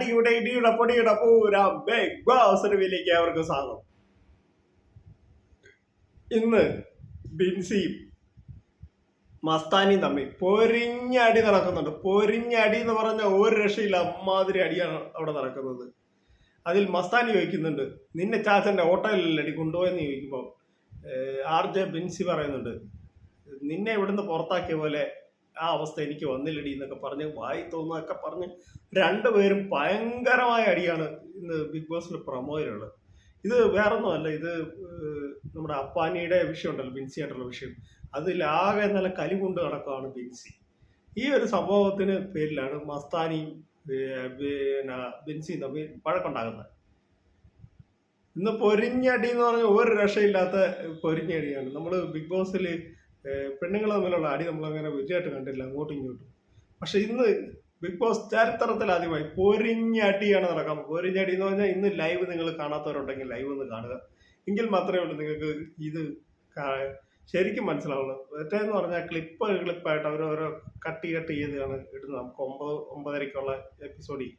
അടിയുടെ ഇടിയുടെ പൊടിയുടെ പൂരം ബിഗ് ബോസ് റിവ്യൂലേക്ക് അവർക്ക് സ്വാഗതം. ഇന്ന് ബിൻസിയും മസ്താനിയും തമ്മിൽ പൊരിഞ്ഞടി നടക്കുന്നുണ്ട്. പൊരിഞ്ഞടി എന്ന് പറഞ്ഞ ഒരു രക്ഷയില്ല അമ്മാതിരി അടിയാണ് അവിടെ നടക്കുന്നത്. അതിൽ മസ്താനി ചോദിക്കുന്നുണ്ട് നിന്നെ ചാച്ചന്റെ ഹോട്ടലിലടി കൊണ്ടുപോയെന്ന് ചോദിക്കുമ്പോൾ ആർ ജെ ബിൻസി പറയുന്നുണ്ട് നിന്നെ ഇവിടുന്ന് പുറത്താക്കിയ പോലെ ആ അവസ്ഥ എനിക്ക് വന്നില്ലടി എന്നൊക്കെ പറഞ്ഞ് വായി തോന്നുന്നതൊക്കെ പറഞ്ഞ് രണ്ടുപേരും ഭയങ്കരമായ അടിയാണ് ഇന്ന് ബിഗ് ബോസിൽ പ്രൊമോയിലുള്ളത് ഇത് വേറൊന്നുമല്ല ഇത് നമ്മുടെ അപ്പാനിയുടെ വിഷയം ഉണ്ടല്ലോ ബിൻസി ആയിട്ടുള്ള വിഷയം. അതിലാകെ നല്ല കലി കൊണ്ട് നടക്കുകയാണ് ബിൻസി. ഈ ഒരു സംഭവത്തിന് പേരിലാണ് മസ്താനിയും പിന്നെ ബിൻസിയും തമ്മിൽ വഴക്കുണ്ടാകുന്നത് ഇന്ന് പൊരിഞ്ഞടി എന്ന് പറഞ്ഞ ഒരു രക്ഷയില്ലാത്ത പൊരിഞ്ഞടിയാണ്. നമ്മൾ ബിഗ് ബോസിൽ പെണ്ണുങ്ങൾ തമ്മിലുള്ള അടി നമ്മളങ്ങനെ വലിയതായിട്ട് കണ്ടില്ല അങ്ങോട്ടും ഇങ്ങോട്ടും. പക്ഷെ ഇന്ന് ബിഗ് ബോസ് ചരിത്രത്തിൽ ആദ്യമായി പൊരിഞ്ഞടിയാണ് നടക്കാൻ പൊരിഞ്ഞടി എന്ന് പറഞ്ഞാൽ ഇന്ന് ലൈവ് നിങ്ങൾ കാണാത്തവരുണ്ടെങ്കിൽ ലൈവ് ഒന്ന് കാണുക. എങ്കിൽ മാത്രമേ ഉള്ളൂ നിങ്ങൾക്ക് ഇത് ശരിക്കും മനസ്സിലാവുള്ളൂ. മറ്റേന്ന് പറഞ്ഞാൽ ക്ലിപ്പ് ക്ലിപ്പായിട്ട് അവരോരോ കട്ട് കട്ട് ചെയ്താണ് ഇടുന്നത്. നമുക്ക് ഒമ്പത് ഒമ്പതരയ്ക്കുള്ള എപ്പിസോഡിൽ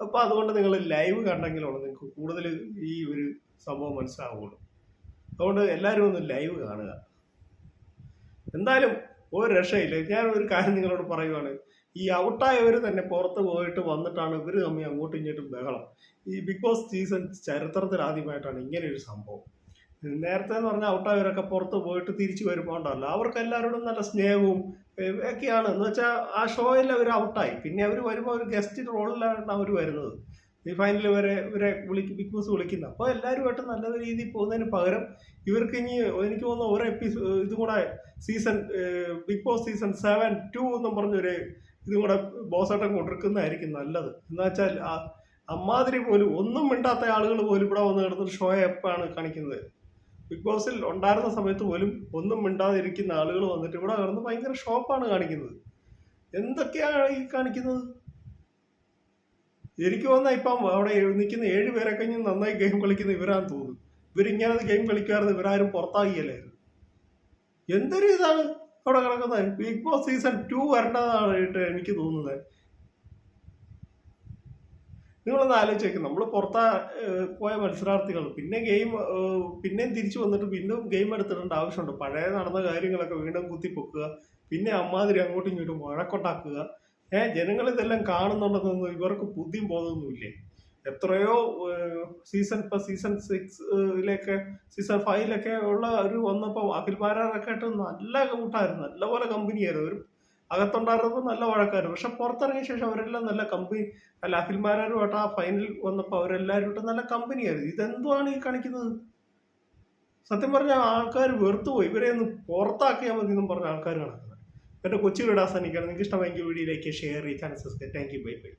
അപ്പോൾ അതുകൊണ്ട് നിങ്ങൾ ലൈവ് കണ്ടെങ്കിലാണ് നിങ്ങൾക്ക് കൂടുതൽ ഈ ഒരു സംഭവം മനസ്സിലാവുള്ളൂ. അതുകൊണ്ട് എല്ലാവരും ഒന്ന് ലൈവ് കാണുക. എന്തായാലും ഒരു രക്ഷയില്ല. ഞാൻ ഒരു കാര്യം നിങ്ങളോട് പറയുവാണ്. ഈ ഔട്ടായവർ തന്നെ പുറത്ത് പോയിട്ട് വന്നിട്ടാണ് ഇവർ തമ്മിൽ അങ്ങോട്ടും ഇങ്ങോട്ടും ബഹളം. ഈ ബിഗ് ബോസ് സീസൺ ചരിത്രത്തിൽ ആദ്യമായിട്ടാണ് ഇങ്ങനെ ഒരു സംഭവം. നേരത്തെ എന്ന് പറഞ്ഞാൽ ഔട്ടായവരൊക്കെ പുറത്ത് പോയിട്ട് തിരിച്ചു വരുമ്പോൾ ഉണ്ടല്ലോ അവർക്ക് എല്ലാവരോടും നല്ല സ്നേഹവും ഒക്കെയാണ്. എന്ന് വെച്ചാൽ ആ ഷോയിൽ അവർ ഔട്ടായി. പിന്നെ അവർ വരുമ്പോൾ ഒരു ഗസ്റ്റ് റോളിലാണ് അവർ വരുന്നത്. ഈ ഫൈനൽ വരെ ഇവരെ വിളിക്കും ബിഗ് ബോസ് വിളിക്കുന്നത് അപ്പോൾ എല്ലാവരുമായിട്ട് നല്ല രീതിയിൽ പോകുന്നതിന് പകരം ഇവർക്ക് ഇനി എനിക്ക് തോന്നുന്നു ഒരു എപ്പിസോഡ് ഇതും കൂടെ season Bigg Boss season seven two എന്നും പറഞ്ഞൊരു ഇതും കൂടെ ബോസാട്ടം കൊണ്ടിരിക്കുന്നതായിരിക്കും നല്ലത്. എന്ന് വെച്ചാൽ അമ്മാതിരി പോലും ഒന്നും മിണ്ടാത്ത ആളുകൾ പോലും ഇവിടെ വന്ന് കിടന്നൊരു ഷോ എപ്പാണ് കാണിക്കുന്നത്. ബിഗ് ബോസിൽ ഉണ്ടായിരുന്ന സമയത്ത് പോലും ഒന്നും മിണ്ടാതിരിക്കുന്ന ആളുകൾ വന്നിട്ട് ഇവിടെ കിടന്ന് ഭയങ്കര ഷോപ്പാണ് കാണിക്കുന്നത്. എന്തൊക്കെയാണ് ഈ കാണിക്കുന്നത്? എനിക്ക് തോന്നുന്ന ഇപ്പം അവിടെ നിൽക്കുന്ന ഏഴ് പേരൊക്കെ ഇനി നന്നായി ഗെയിം കളിക്കുന്ന ഇവരാന്ന് തോന്നുന്നു. ഇവരിങ്ങനെ ഗെയിം കളിക്കാറുണ്ട് ഇവരാരും പുറത്താകിയല്ലായിരുന്നു എന്തൊരു ഇതാണ് അവിടെ കിടക്കുന്നത്? ബിഗ് ബോസ് സീസൺ ടു വരേണ്ടതായിട്ട് എനിക്ക് തോന്നുന്നത്. നിങ്ങളൊന്ന് ആലോചിച്ചേക്ക്. നമ്മൾ പുറത്താ പോയ മത്സരാർത്ഥികൾ പിന്നെ ഗെയിം പിന്നെയും തിരിച്ചു വന്നിട്ട് വീണ്ടും ഗെയിം എടുത്തിട്ടുണ്ട് ആവശ്യമുണ്ട്. പഴയ നടന്ന കാര്യങ്ങളൊക്കെ വീണ്ടും കുത്തിപ്പൊക്കുക പിന്നെ അമ്മാതിരി അങ്ങോട്ടും ഇങ്ങോട്ടും വഴക്കുണ്ടാക്കുക. ഏഹ് ജനങ്ങൾ ഇതെല്ലാം കാണുന്നുണ്ടെന്നൊന്നും ഇവർക്ക് ബുദ്ധിയും ബോധമൊന്നുമില്ലേ? എത്രയോ സീസൺ ഇപ്പൊ സീസൺ സിക്സിലൊക്കെ സീസൺ ഫൈവിലൊക്കെ ഉള്ള ഒരു വന്നപ്പോൾ അഖിൽമാരൊക്കെ ആയിട്ട് നല്ല കൂട്ടായിരുന്നു. നല്ലപോലെ കമ്പനിയായിരുന്നു ഒരു അകത്തുണ്ടായിരുന്നപ്പോൾ നല്ല വഴക്കായിരുന്നു. പക്ഷെ പുറത്തിറങ്ങിയ ശേഷം അവരെല്ലാം നല്ല കമ്പനി അല്ല അഖിൽ അഖിൽമാരുമായിട്ട് ആ ഫൈനൽ വന്നപ്പോൾ അവരെല്ലാവരും നല്ല കമ്പനിയായിരുന്നു ഇതെന്തുവാണ് ഈ കാണിക്കുന്നത്? സത്യം പറഞ്ഞാൽ ആൾക്കാർ വെറുത്തുപോയി. ഇവരെ ഒന്ന് പുറത്താക്കിയാൽ മതി എന്നും പറഞ്ഞ ആൾക്കാർ നടക്കുന്നത് എന്റെ കൊച്ചു വിടാസാനിക്കാണ് നിങ്ങൾക്ക് ഇഷ്ടമായെങ്കിൽ വീഡിയോയിലേക്ക് ഷെയർ ചെയ്യുക channel subscribe thank you bye bye